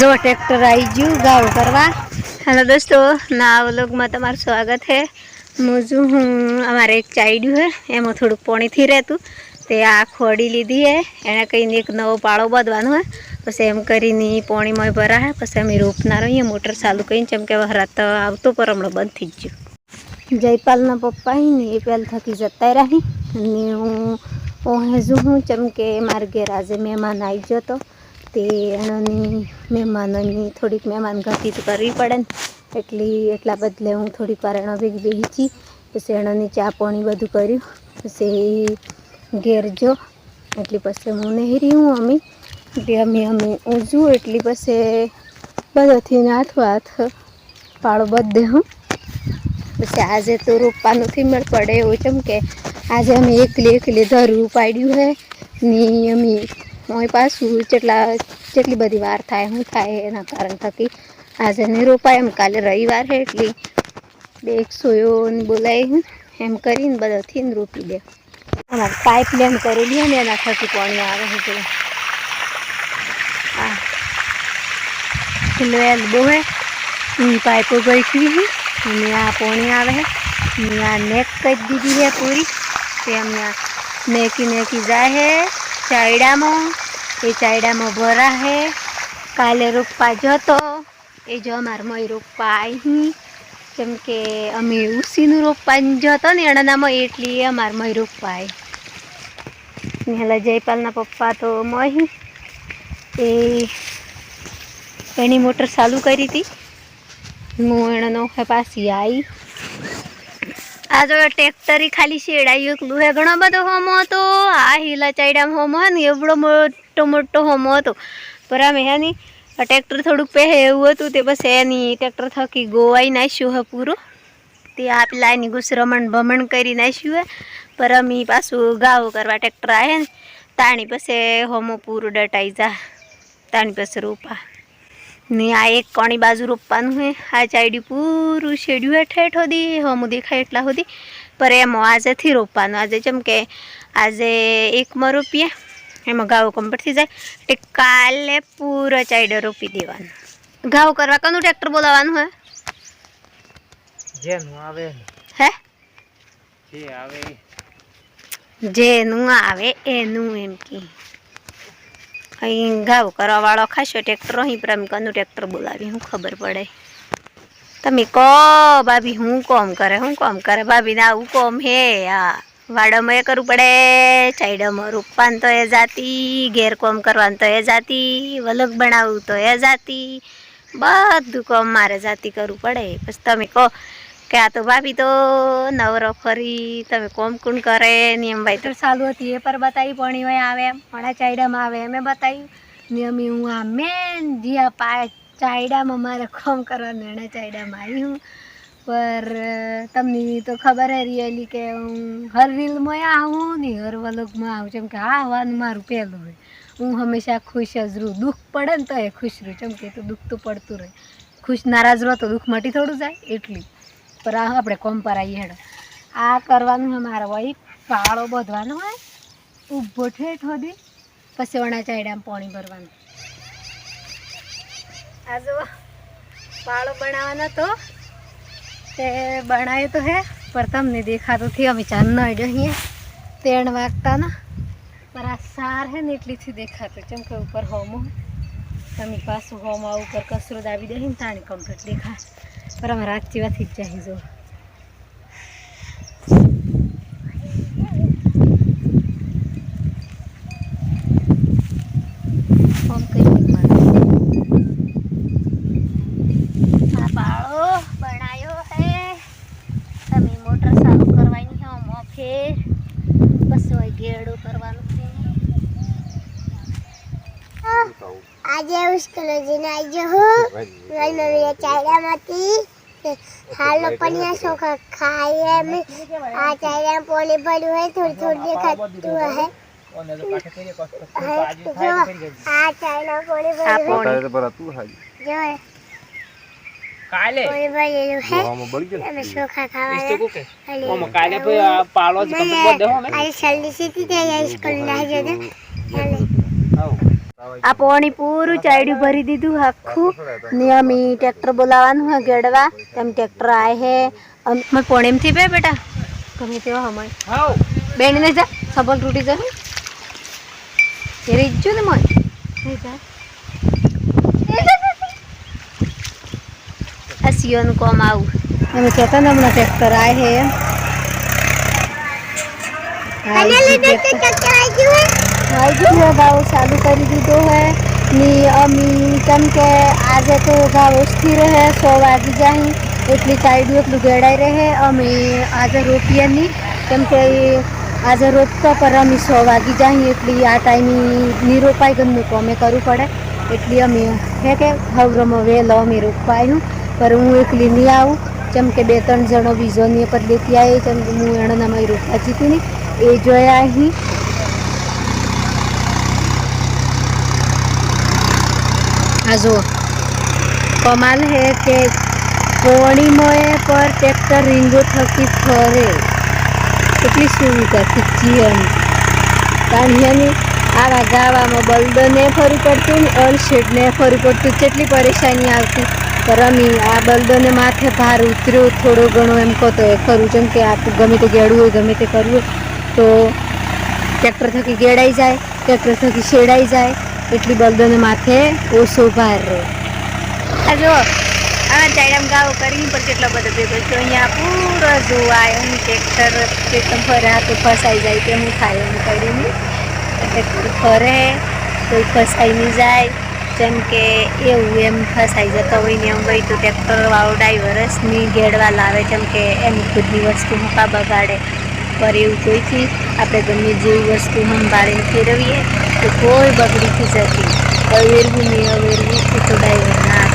જો ટ્રેક્ટર આવી ગયું ગાવ કરવા. હેલો દોસ્તો ના વ્લોગમાં તમારું સ્વાગત છે મોજું હું અમારે એક ચાઈડ્યું હે એમાં થોડુંક પોણીથી રહેતું. તે આ ખોડી લીધી હે એણે કહીને એક નવો પાળો બાંધવાનો હે. પછી એમ કરીને પોણીમાં ભરા હે પછી અમે રોપનારો અહીંયા મોટર ચાલુ કરીને જેમ કે વરાત આવતો પર હમણાં બંધ થઈ જ ગયું. જયપાલના પપ્પા હી ને એ પહેલ થકી જતા રહી અને હું ઓહેજું હું ચમ કે મારા ઘેર આજે મહેમાન આવી ગયો તો. તે એનાની મહેમાનોની થોડીક મહેમાન ગતિ તો કરવી પડે ને. એટલી એટલા બદલે હું થોડીક વાર એનો ભેગી બેહીચી પછી એનાની ચા પાણી બધું કર્યું, પછી ઘેર જો, એટલી પછી હું નહેરી હું અમી. એટલે અમે અમે ઊંઝું, એટલી પછી બધાથી હાથો હાથ પાળો બધે હું. પછી આજે તો રોપવાનું થી મેળ પડે એવું છે કે, આજે અમે એકલી એકલી ધરું પાડ્યું હે, ને અમે હું પાછું જેટલા, જેટલી બધી વાર થાય શું થાય એના કારણ થકી. આજે નહીં રોપાય એમ કાલે રવિવાર છે એટલી બે એકસો ને બોલાવી એમ કરીને બધાથી ને રોપી દે. અમારે પાઇપ લેન કરેલી ને એના થકી પાણી આવે છે પેલા. હા પેલો બહુ હે. પાઇપો ગઈ છે અને આ પાણી આવે છે આ નેક કરી દીધી છે પૂરી. તે આ નેકી નેકી જાય છે ચાયડામાં એ ચાયડામાં ભરા હે. કાલે રોપવા જતો. એ જો અમારે મય રોપવા આવી કેમ કે અમે ઉસીનું રોપવા જતો ને એણાનામાં એટલી અમારે મય રોપવા આવી હેલા જયપાલના પપ્પા તો મહી એ એની મોટર ચાલુ કરી હતી. હું એનો પાછી આવી આ જો ટ્રેક્ટરી ખાલી શેડાયું એકલું હે ઘણો બધો હોમો હતો. આ હીલા ચાઈડામાં હોમો ને, એવડો મોટો મોટો હોમો હતો. પર અમે હે ની ટ્રેક્ટર થોડુંક પહે એવું હતું તે બસ એની ટ્રેક્ટર થકી ગોવાઈ નાખ્યું હે પૂરું. તે આ પેલા એની ગુસરમણ ભમણ કરી નાખ્યું હે. પર અમે પાછું ગાવ કરવા ટ્રેક્ટર આવે ને, તાણી પછી હોમો પૂરું ડટાઈ જા. તાણી પછી રોપા. ને આ એક કોણી બાજુ રોપવાનું હે. આ ચાઈડ્યું પૂરું શેડ્યું હે ઠેઠ સુધી હમું દેખાય એટલા સુધી પર એમાં આજેથી રોપવાનું. આજે જેમ કે આજે એકમાં રોપીએ. એમાં ઘાવ કમ્પ્લીટ થઈ જાય. એટલે કાલે પૂરો ચાઈડો રોપી દેવાનો. ઘાવ કરવા કનું ટ્રેક્ટર બોલાવવાનું હે? જેનું આવે હે? જે આવે જેનું આવે એનું એમ કે. અહીં ઘાવ કરવા વાળો ખાસો ટ્રેક્ટર અહીં પર કનું ટ્રેક્ટર બોલાવી હું ખબર પડે. તમે કહો ભાભી હું કોમ કરે હું કોમ કરે? ભાભી ના આવું કોમ હે આ વાડામાં એ કરવું પડે ચાઈડામાં રોપવાનું તો એ જાતી ઘેર કોમ કરવાનું તો એ જાતી, વલગ બનાવવું તો એ જાતી. બધું કોમ મારે જાતી કરવું પડે. પછી તમે કહો કે આ તો ભાભી તો નવરો ફરી, તમે કોમ કુણ કરે? નિયમ ભાઈ તો ચાલુ હતી, એ પર બતાવી પણ હોય આવે એમ પણ ચાયડામાં આવે, એમ બતાવ્યું. નિયમી હું આ મેન જ્યાં પા ચાયડામાં મારે કોમ કરવાનું એણે ચાયડામાં આવી હું પર, તમને તો ખબર હે રિયલી કે હું હર રીલમાં આવું ને હર વલોગમાં આવું. જેમ કે હા આવવાનું મારું પહેલું હોય. હું હંમેશા ખુશ જ રહું. દુઃખ પડે ને તો એ ખુશ રહું. જેમ કે તો દુઃખ તો પડતું રહે. ખુશ નારાજ રહો તો દુઃખ મટી થોડું જાય. એટલી. પર આ આપણે કોમ પર આવીએ હેડો. આ કરવાનું હોય મારે હોય પાળો બાંધવાનો હોય ઊભો ઠેઠ હોદી પછી વણા ચાયડામાં પાણી ભરવાનું. આ જો પાળો બનાવવાનો તો તે બનાવ્યું તો હે પર તમને દેખાતું થી અમે ચાંદ ન જઈએ તેણ વાગતા ના પર આ સાર હે ને એટલીથી દેખાતું ચમ કે ઉપર હોમો તમે પાછું હોમ આ ઉપર કસરો દાબી દે ને તાણી કમ્પ્લીટ દેખાય. પર અમે રાત જેવાથી જ ચાહી જો ફોન કરી આ પાળો બનાયો હે તમે મોટર ચાલુ કરવાની હે ઓમો ફેર બસ હોય ગેડો કરવાનું છે. આજે ઉસ્કૂલે જઈને આવી હું મારી મમ્મીએ ચાયડામાંથી. હાલો પણ ચોખા ખાઈ એમ આ ચાયડા પોણી પડ્યું હોય થોડી થોડી દેખાતું હોય. હે જો આ ચાયડા પોણી આ પડ્યું પોણી જો કાલે? પોણી પડેલું હે? અમે ચોખા ખાવાના? કે? ઓમ કાલે ભાઈ આ પાળો જ કમ્પ્લીટ બોલ દેહો મે આજે જલ્દી સીધી જાય સ્કૂલ ના જતો આ પાણી પૂરું ચાડ્યું ભરી દીધું આખું. ને અમે ટ્રેક્ટર બોલાવવાનું હે ગેડવા. તેમ ટ્રેક્ટર આય હે. અમે પાણી એમથી બે બેટા. ગમે તેવા હમણાં હાઉ બેન ને જા સબલ તૂટી જશે એ ને મને જા. આ સિયોનું કોમ આવું અમે કહેતા ને હમણાં ટ્રેક્ટર આય હે એમ આ અને ઈ લીધે ટ્રેક્ટર- તો ચક્કર આવી ગયું હે આવી ગયું છે ભાવ ચાલુ કરી દીધો હે ની અમી કેમ કે આજે તો ભાવ ઓછથી રહે સો વાગી જાય એટલી ચાયડું એટલું ગેડાઈ રહે અમે આજે રોપીએ નહીં કેમ કે આજે રોપતો પર અમે સો વાગી જાય એટલી આ ટાઈમે ની રોપાય ગમનું કોમે કરવું પડે એટલી અમે હે કે હવરમાં વહેલો અમે રોપવા આવ્યું પર હું એકલી નહીં આવું, જેમ કે બે ત્રણ જણો બીજો ની પર લેતી આવી જેમ કે હું એણે નામાં રોપવા જીતી નહીં એ જોયા અહીં આ જુઓ. કમાલ હે કે પોણીમોએ પર ટ્રેક્ટર રીંગો થકી ફરે. કેટલી સુવિધા ખીચી એમ. કારણ એની આવા ગાવામાં બળદોને ફરવું પડતું ને અલશેડને ફરવું પડતું. કેટલી પરેશાની આવતી. પર અમી આ બળદોને માથે ભાર ઉતર્યો, થોડો ઘણો એમ કહો તો એ ખરું, જેમ કે આ ગમે તે ગેડવું હોય, ગમે તે કરવું હોય, તો ટ્રેક્ટર થકી ગેડાઈ જાય, ટ્રેક્ટર થકી શેડાઈ જાય, એટલી બળદોને માથે ઓછો ભાર રહે આ જો, આ ચાયડામ ગાવો કરી પણ કેટલો બધો ભેગો છે અહીંયા પૂરો જોવા હું, ટ્રેક્ટર એકદમ ફરે તો ફસાઈ જાય તેમ થાય એમ કરીને ટ્રેક્ટર ફરે, કોઈ ફસાઈ નહીં જાય. જેમ કે એવું એમ ફસાઈ જતો હોય ને એમ હોય તો ટ્રેક્ટરવાળો ડ્રાઈવર્સની ડ્રાઈવર ગેડવા લાવે, જેમ કે એની ખુદની વસ્તુ મૂકા બગાડે. પર એવું કોઈથી આપણે ગમે જેવી વસ્તુ સંભાળીને ફેરવીએ તો કોઈ બગડીથી જતી. અવેરવું નહીં અવેરવું તો ડ્રાઈવર ના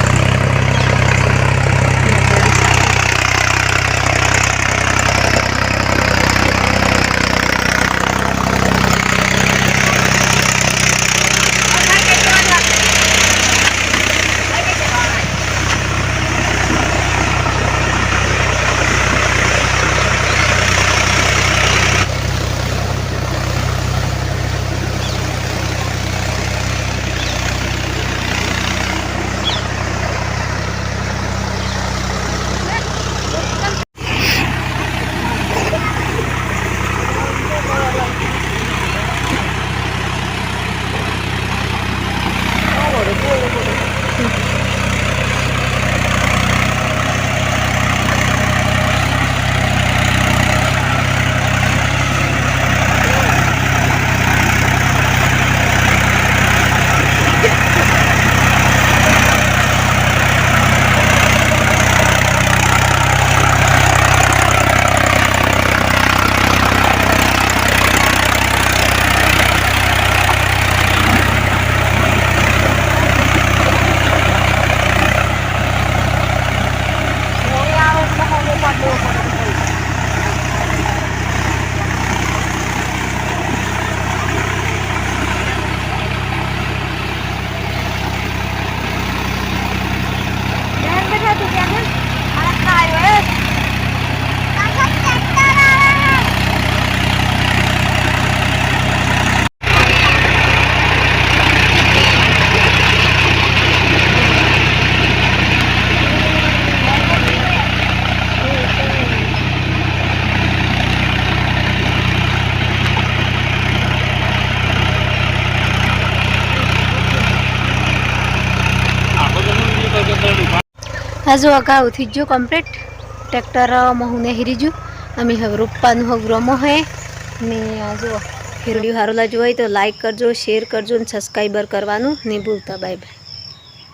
હજુ અગાઉ થઈ ગયું કમ્પ્લીટ ટ્રેક્ટર મહુને હીરી અમે હવે રોપવાનું હવે રમો હે. ને, આ જુઓ હારો સારું લાગ્યું હોય તો લાઈક કરજો શેર કરજો ને સબસ્ક્રાઈબર કરવાનું નહીં ભૂલતા. Bye bye